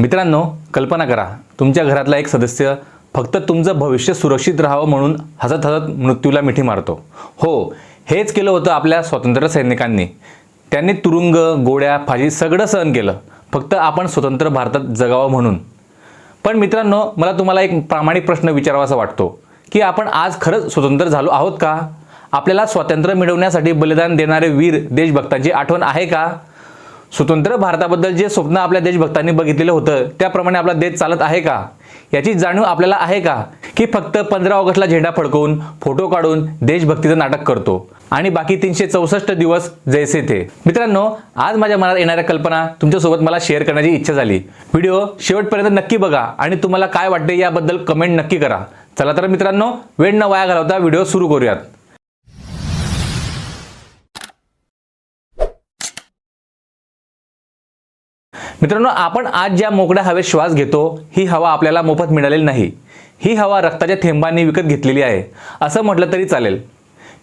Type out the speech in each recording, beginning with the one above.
मित्रांनो कल्पना करा तुमच्या घरातला एक सदस्य फक्त तुमचं भविष्य सुरक्षित राहावं म्हणून हसत हसत मृत्यूला मिठी मारतो. हो हेच केलं होतं आपल्या स्वातंत्र्य सैनिकांनी. त्यांनी तुरुंग गोळ्या फाशी सगळं सहन केलं. फक्त आपण स्वतंत्र भारतात जगावं म्हणून. पण मित्रांनो मला तुम्हाला एक प्रामाणिक प्रश्न विचारावासा वाटतो की आपण आज खरंच स्वतंत्र झालो आहोत का? आपल्याला स्वातंत्र्य मिळवण्यासाठी बलिदान देणारे वीर देशभक्तांची आठवण आहे का? स्वतंत्र भारताबद्दल जे स्वप्न आपल्या देशभक्तांनी बघितलेलं होतं त्याप्रमाणे आपला देश चालत आहे का? याची जाणीव आपल्याला आहे का? की फक्त पंधरा ऑगस्टला झेंडा फडकवून फोटो काढून देशभक्तीचं नाटक करतो. आणि बाकी तीनशे चौसष्ट दिवस जैसे थे. मित्रांनो आज माझ्या मनात येणाऱ्या कल्पना तुमच्यासोबत मला शेअर करण्याची इच्छा झाली. व्हिडिओ शेवटपर्यंत नक्की बघा आणि तुम्हाला काय वाटते याबद्दल कमेंट नक्की करा. चला तर मित्रांनो वेळ न वाया घालवता व्हिडिओ सुरू करूयात. मित्रांनो आपण आज ज्या मोकळ्या हवेत श्वास घेतो ही हवा आपल्याला मोफत मिळालेली नाही. ही हवा रक्ताच्या थेंबांनी विकत घेतलेली आहे. असं म्हटलं तरी चालेल.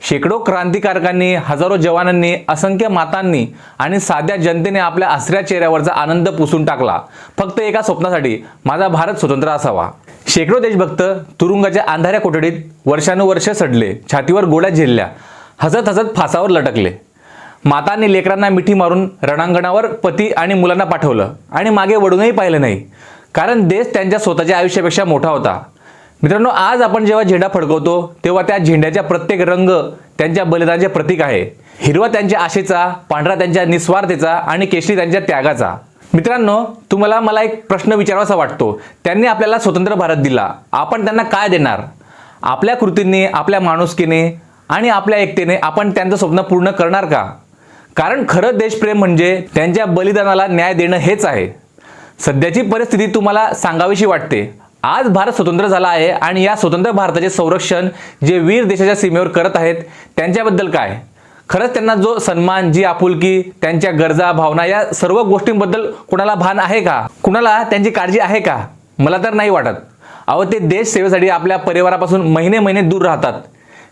शेकडो क्रांतिकारकांनी हजारो जवानांनी असंख्य मातांनी आणि साध्या जनतेने आपल्या आसऱ्या चेहऱ्यावरचा आनंद पुसून टाकला. फक्त एका स्वप्नासाठी माझा भारत स्वतंत्र असावा. शेकडो देशभक्त तुरुंगाच्या अंधाऱ्या कोठडीत वर्षानुवर्ष सडले छातीवर गोळ्या झेलल्या हसत हसत फासावर लटकले. मातांनी लेकरांना मिठी मारून रणांगणावर पती आणि मुलांना पाठवलं आणि मागे वळूनही पाहिलं नाही. कारण देश त्यांच्या स्वतःच्या आयुष्यापेक्षा मोठा होता. मित्रांनो आज आपण जेव्हा झेंडा फडकवतो तेव्हा त्या झेंड्याच्या प्रत्येक रंग त्यांच्या बलिदानाचे प्रतीक आहे. हिरवा त्यांच्या आशेचा पांढरा त्यांच्या निस्वार्थेचा आणि केशरी त्यांच्या त्यागाचा. मित्रांनो तुम्हाला मला एक प्रश्न विचारावासा वाटतो. त्यांनी आपल्याला स्वतंत्र भारत दिला. आपण त्यांना काय देणार? आपल्या कृतींनी आपल्या माणुसकीने आणि आपल्या एकतेने आपण त्यांचं स्वप्न पूर्ण करणार का? कारण खरं देशप्रेम म्हणजे त्यांच्या बलिदानाला न्याय देणं हेच आहे. सध्याची परिस्थिती तुम्हाला सांगावीशी वाटते. आज भारत स्वतंत्र झाला आहे आणि या स्वतंत्र भारताचे संरक्षण जे वीर देशाच्या सीमेवर करत आहेत त्यांच्याबद्दल काय? खरंच त्यांना जो सन्मान जी आपुलकी त्यांच्या गरजा भावना या सर्व गोष्टींबद्दल कुणाला भान आहे का? कुणाला त्यांची काळजी आहे का? मला तर नाही वाटत. अहो ते देश सेवेसाठी आपल्या परिवारापासून महिने महिने दूर राहतात.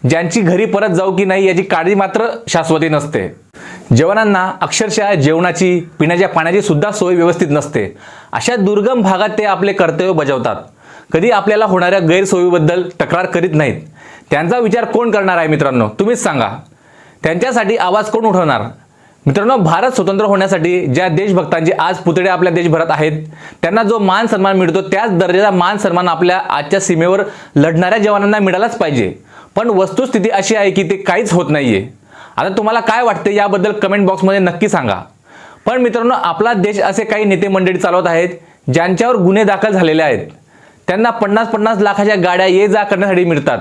ज्यांची घरी परत जाऊ की नाही याची काळजी मात्र शाश्वती नसते. जवानांना अक्षरशः जेवणाची पिण्याच्या पाण्याची सुद्धा सोय व्यवस्थित नसते. अशा दुर्गम भागात ते आपले कर्तव्य बजावतात. कधी आपल्याला होणाऱ्या गैरसोयीबद्दल तक्रार करीत नाहीत. त्यांचा विचार कोण करणार आहे मित्रांनो? तुम्हीच सांगा. त्यांच्यासाठी आवाज कोण उठवणार? मित्रांनो भारत स्वतंत्र होण्यासाठी ज्या देशभक्तांचे आज पुतळे आपल्या देशभरात आहेत त्यांना जो मान सन्मान मिळतो त्याच दर्जाचा मान सन्मान आपल्या आजच्या सीमेवर लढणाऱ्या जवानांना मिळालाच पाहिजे. पण वस्तुस्थिती अशी आहे की ते काहीच होत नाहीये. आता तुम्हाला काय वाटते याबद्दल कमेंट बॉक्समध्ये नक्की सांगा. पण मित्रांनो आपला देश असे काही नेते मंडळी चालवत आहेत ज्यांच्यावर गुन्हे दाखल झालेले आहेत. त्यांना पन्नास पन्नास लाखाच्या गाड्या ये जा करण्यासाठी मिळतात.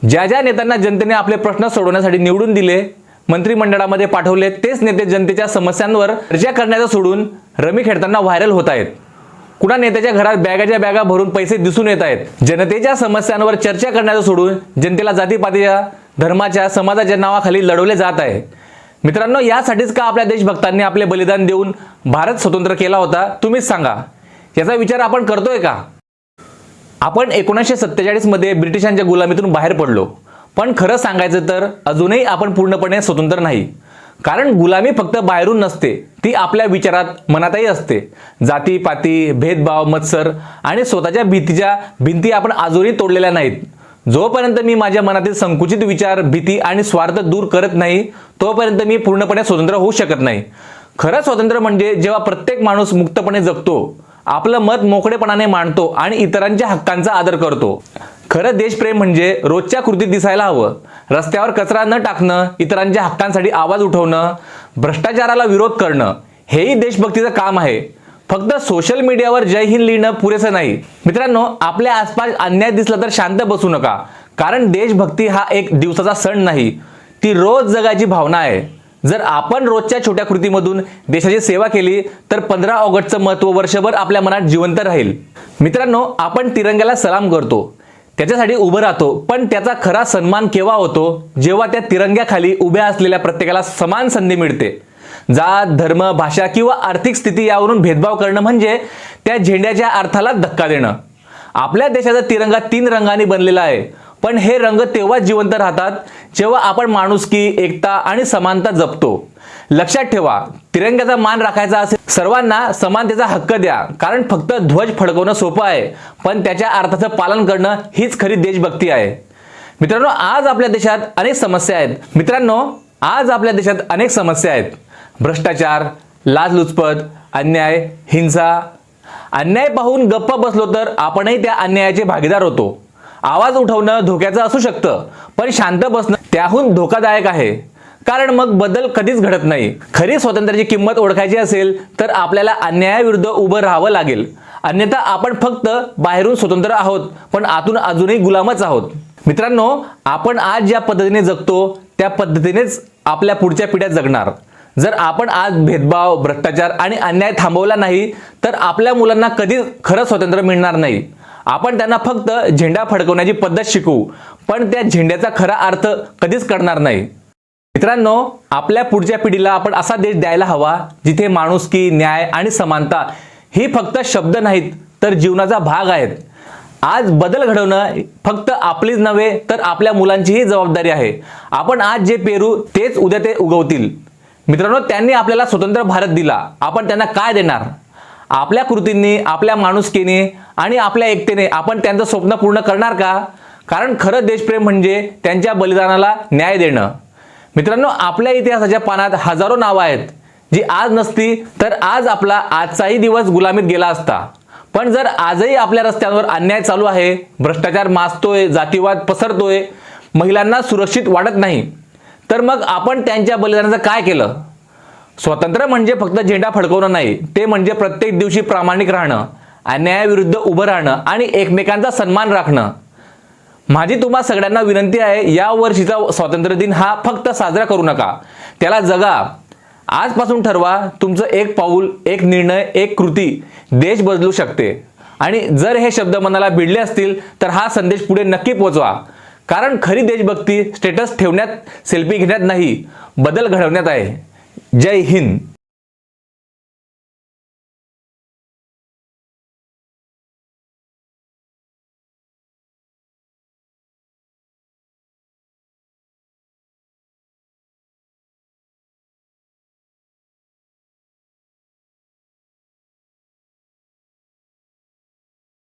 ज्या ज्या नेत्यांना जनतेने आपले प्रश्न सोडवण्यासाठी निवडून दिले मंत्रिमंडळामध्ये पाठवले तेच नेते जनतेच्या समस्यांवर चर्चा करण्याचं सोडून रमी खेळताना व्हायरल होत आहेत. कुणा नेत्याच्या घरात बॅगाच्या बॅगा भरून पैसे दिसून येत आहेत? जनतेच्या समस्यांवर चर्चा करण्याचं सोडून जनतेला जातीपातीच्या धर्माच्या समाजाच्या नावाखाली लढवले जात आहे. मित्रांनो यासाठीच का आपल्या देशभक्तांनी आपले बलिदान देऊन भारत स्वतंत्र केला होता तुम्हीच सांगा. याचा विचार आपण करतोय का? आपण एकोणीसशे सत्तेचाळीसमध्ये ब्रिटिशांच्या गुलामीतून बाहेर पडलो. पण खरं सांगायचं तर अजूनही आपण पूर्णपणे स्वतंत्र नाही. कारण गुलामी फक्त बाहेरून नसते ती आपल्या विचारात मनातही असते. जाती पाती भेदभाव मत्सर आणि स्वतःच्या भीतीच्या भिंती आपण अजूनही तोडलेल्या नाहीत. जोपर्यंत मी माझ्या मनातील संकुचित विचार भीती आणि स्वार्थ दूर करत नाही तोपर्यंत मी पूर्णपणे स्वतंत्र होऊ शकत नाही. खरं स्वातंत्र्य म्हणजे जेव्हा प्रत्येक माणूस मुक्तपणे जगतो आपलं मत मोकळेपणाने मांडतो आणि इतरांच्या हक्कांचा आदर करतो. खरं देशप्रेम म्हणजे रोजच्या कृतीत दिसायला हवं रस्त्यावर कचरा न टाकणं इतरांच्या हक्कांसाठी आवाज उठवणं भ्रष्टाचाराला विरोध करणं हेही देशभक्तीचं काम आहे. फक्त सोशल मीडियावर जय हिंद लिहिणं पुरेसं नाही. मित्रांनो आपल्या आसपास अन्याय दिसला तर शांत बसू नका. कारण देशभक्ती हा एक दिवसाचा सण नाही. ती रोज जगाची भावना आहे. जर आपण रोजच्या छोट्या कृतीमधून देशाची सेवा केली तर पंधरा ऑगस्टचं महत्त्व वर्षभर आपल्या मनात जिवंत राहील. मित्रांनो आपण तिरंग्याला सलाम करतो. त्याच्यासाठी उभं राहतो. पण त्याचा खरा सन्मान केव्हा होतो? जेव्हा त्या तिरंग्याखाली उभ्या असलेल्या प्रत्येकाला समान संधी मिळते. जात धर्म भाषा किंवा आर्थिक स्थिती यावरून भेदभाव करणं म्हणजे त्या झेंड्याच्या अर्थाला धक्का देणं. आपल्या देशाचा तिरंगा तीन रंगांनी बनलेला आहे. पण हे रंग तेव्हा जिवंत राहतात जेव्हा आपण माणुसकी एकता आणि समानता जपतो. लक्षात ठेवा तिरंग्याचा मान राखायचा असेल सर्वांना समानतेचा हक्क द्या. कारण फक्त ध्वज फडकवणं सोपं आहे पण त्याच्या अर्थाचं पालन करणं हीच खरी देशभक्ती आहे. मित्रांनो आज आपल्या देशात अनेक समस्या आहेत. मित्रांनो आज आपल्या देशात अनेक समस्या आहेत. भ्रष्टाचार लाचलुचपत अन्याय हिंसा. अन्याय पाहून गप्प बसलो तर आपणही त्या अन्यायाचे भागीदार होतो. आवाज उठवणं धोक्याचं असू शकतं पण शांत बसणं त्याहून धोकादायक आहे. कारण मग बदल कधीच घडत नाही. खरी स्वातंत्र्याची किंमत ओळखायची असेल तर आपल्याला अन्यायाविरुद्ध उभं राहावं लागेल. अन्यथा आपण फक्त बाहेरून स्वतंत्र आहोत पण आतून अजूनही गुलामच आहोत. मित्रांनो आपण आज ज्या पद्धतीने जगतो त्या पद्धतीनेच आपल्या पुढच्या पिढ्या जगणार. जर आपण आज भेदभाव भ्रष्टाचार आणि अन्याय थांबवला नाही तर आपल्या मुलांना कधीच खरं स्वातंत्र्य मिळणार नाही. आपण त्यांना फक्त झेंडा फडकवण्याची पद्धत शिकवू पण त्या झेंड्याचा खरा अर्थ कधीच कळणार नाही. मित्रांनो आपल्या पुढच्या पिढीला आपण असा देश द्यायला हवा जिथे माणुसकी न्याय आणि समानता ही फक्त शब्द नाहीत तर जीवनाचा भाग आहेत. आज बदल घडवणं फक्त आपलीच नव्हे तर आपल्या मुलांचीही जबाबदारी आहे. आपण आज जे पेरू तेच उद्या ते उगवतील. मित्रांनो त्यांनी आपल्याला स्वतंत्र भारत दिला. आपण त्यांना काय देणार? आपल्या कृतींनी आपल्या माणुसकीने आणि आपल्या एकतेने आपण त्यांचं स्वप्न पूर्ण करणार का? कारण खरं देशप्रेम म्हणजे त्यांच्या बलिदानाला न्याय देणं. मित्रांनो आपल्या इतिहासाच्या पानात हजारो नावं आहेत. जी आज नसती तर आज आपला आजचाही दिवस गुलामीत गेला असता. पण जर आजही आपल्या रस्त्यांवर अन्याय चालू आहे भ्रष्टाचार माजतोय जातीवाद पसरतोय महिलांना सुरक्षित वाटत नाही तर मग आपण त्यांच्या बलिदानाचं काय केलं? स्वतंत्र म्हणजे फक्त झेंडा फडकवणं नाही ते म्हणजे प्रत्येक दिवशी प्रामाणिक राहणं अन्यायाविरुद्ध उभं राहणं आणि एकमेकांचा सन्मान राखणं. माझी तुम्हा सगळ्यांना विनंती आहे या वर्षीचा स्वातंत्र्य दिन हा फक्त साजरा करू नका. त्याला जगा. आजपासून ठरवा तुमचं एक पाऊल एक निर्णय एक कृती देश बदलू शकते. आणि जर हे शब्द मनाला भिडले असतील तर हा संदेश पुढे नक्की पोचवा. कारण खरी देशभक्ती स्टेटस ठेवण्यात सेल्फी घेण्यात नाही बदल घडवण्यात आहे. जय हिंद.